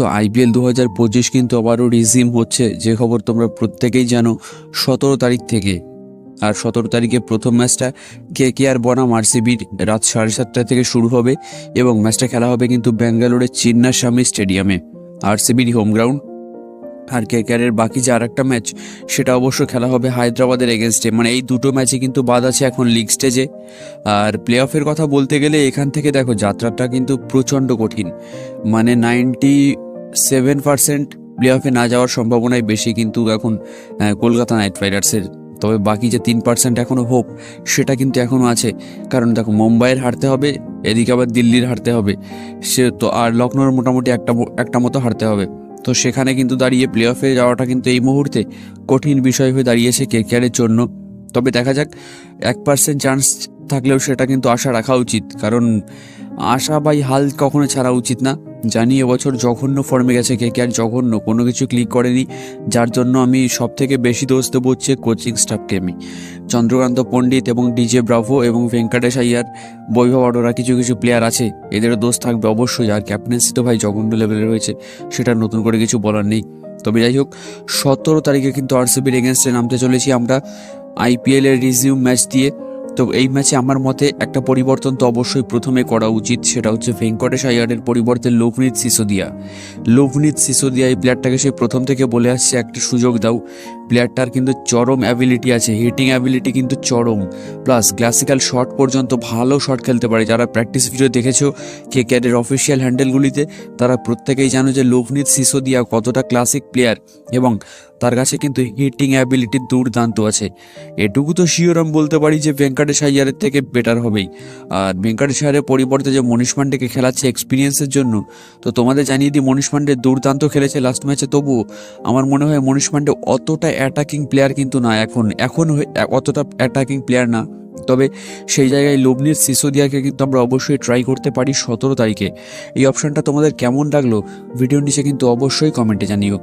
তো আইপিএল দু হাজার পঁচিশ কিন্তু আবারও রিজিম হচ্ছে, যে খবর তোমরা প্রত্যেকেই জানো সতেরো তারিখ থেকে। আর সতেরো তারিখে প্রথম ম্যাচটা কে কে আর বনাম আরসিবির রাত সাড়ে সাতটা থেকে শুরু হবে এবং ম্যাচটা খেলা হবে কিন্তু ব্যাঙ্গালোরের চিন্নাস্বামী স্টেডিয়ামে, আরসিবির হোম গ্রাউন্ড। আর কে কেয়ারের বাকি যে আর একটা ম্যাচ, সেটা অবশ্য খেলা হবে হায়দ্রাবাদের এগেনস্টে। মানে এই দুটো ম্যাচে কিন্তু বাদ আছে এখন লিগ স্টেজে। আর প্লে অফের কথা বলতে গেলে এখান থেকে দেখো, যাত্রাটা কিন্তু প্রচণ্ড কঠিন। মানে নাইনটি সেভেন পার্সেন্ট প্লে অফে না যাওয়ার সম্ভাবনাই বেশি কিন্তু এখন কলকাতা নাইট রাইডার্সের। তবে বাকি যে তিন পার্সেন্ট এখনও হোপ সেটা কিন্তু এখনও আছে। কারণ দেখো, মুম্বাইয়ের হারতে হবে, এদিকে আবার দিল্লির হারতে হবে। সে তো আর লখনৌর মোটামুটি একটা একটা মতো হারতে হবে। তো সেখানে কিন্তু দাঁড়িয়ে প্লে অফে যাওয়াটা কিন্তু এই মুহূর্তে কঠিন বিষয় হয়ে দাঁড়িয়েছে কেকেআরের জন্য। তবে দেখা যাক, এক পার্সেন্ট চান্স থাকলেও সেটা কিন্তু আশা রাখা উচিত। কারণ আশা বাই হাল কখনো ছাড়া উচিত না। জানি এবছর জঘন্য ফর্মে গেছে কে কে আর জঘন্য, কোনো কিছু ক্লিক করেনি, যার জন্য আমি সব থেকে বেশি দোষ দেবো হচ্ছে কোচিং স্টাফকে আমি। চন্দ্রকান্ত পণ্ডিত এবং ডিজে ব্রাভো এবং ভেঙ্কটেশ আইয়ার বৈভব অরোরা কিছু কিছু প্লেয়ার আছে, এদেরও দোষ থাকবে অবশ্যই, আর ক্যাপ্টেন্সি তো ভাই জঘন্য লেভেলে রয়েছে, সেটা নতুন করে কিছু বলার নেই। তবে যাই হোক, সতেরো তারিখে কিন্তু আরসিবির এগেনস্টে নামতে চলেছি আমরা আইপিএলের রিজিউম ম্যাচ দিয়ে। তো এই ম্যাচে আমার মতে একটা পরিবর্তন তো অবশ্যই প্রথমে করা উচিত, সেটা হচ্ছে ভেঙ্কটেশ আয়ারের পরিবর্তে লোভনীত সিসোদিয়া। লোভনীত সিসোদিয়া এই প্লেয়ারটাকে সে প্রথম থেকে বলে আসছে, একটা সুযোগ দাও। প্লেয়ারটার কিন্তু চরম অ্যাবিলিটি আছে হিটিং অ্যাবিলিটি কিন্তু চরম। প্লাস ক্লাসিক্যাল শট পর্যন্ত ভালো শট খেলতে পারে। যারা প্র্যাকটিস ভিডিও দেখেছ কে ক্যাডের অফিসিয়াল হ্যান্ডেলগুলিতে তারা প্রত্যেকেই জানো যে লোকনীত সিসোদিয়া কতটা ক্লাসিক প্লেয়ার এবং তার কাছে কিন্তু হিটিং অ্যাবিলিটি দুর্দান্ত আছে। এটুকু তো শিওর আমি বলতে পারি যে ভেঙ্কটেশ আইয়ারের থেকে বেটার হবেই। আর ভেঙ্কটেশ আইয়ারের পরিবর্তে যে মনীষ পান্ডেকে খেলাচ্ছে এক্সপিরিয়েন্সের জন্য, তো তোমাদের জানিয়ে দিই, মনীষ পান্ডে দুর্দান্ত খেলেছে লাস্ট ম্যাচে তবুও আমার মনে হয় মনীষ পান্ডে অতটা অ্যাটাকিং প্লেয়ার কিন্তু না, এখন এখন অতটা অ্যাটাকিং প্লেয়ার না। তবে সেই জায়গায় লবনির সিসোদিয়াকে কিন্তু আমরা অবশ্যই ট্রাই করতে পারি সতেরো তারিখে। এই অপশানটা তোমাদের কেমন লাগল? ভিডিওর নিচে কিন্তু অবশ্যই কমেন্টে জানিও।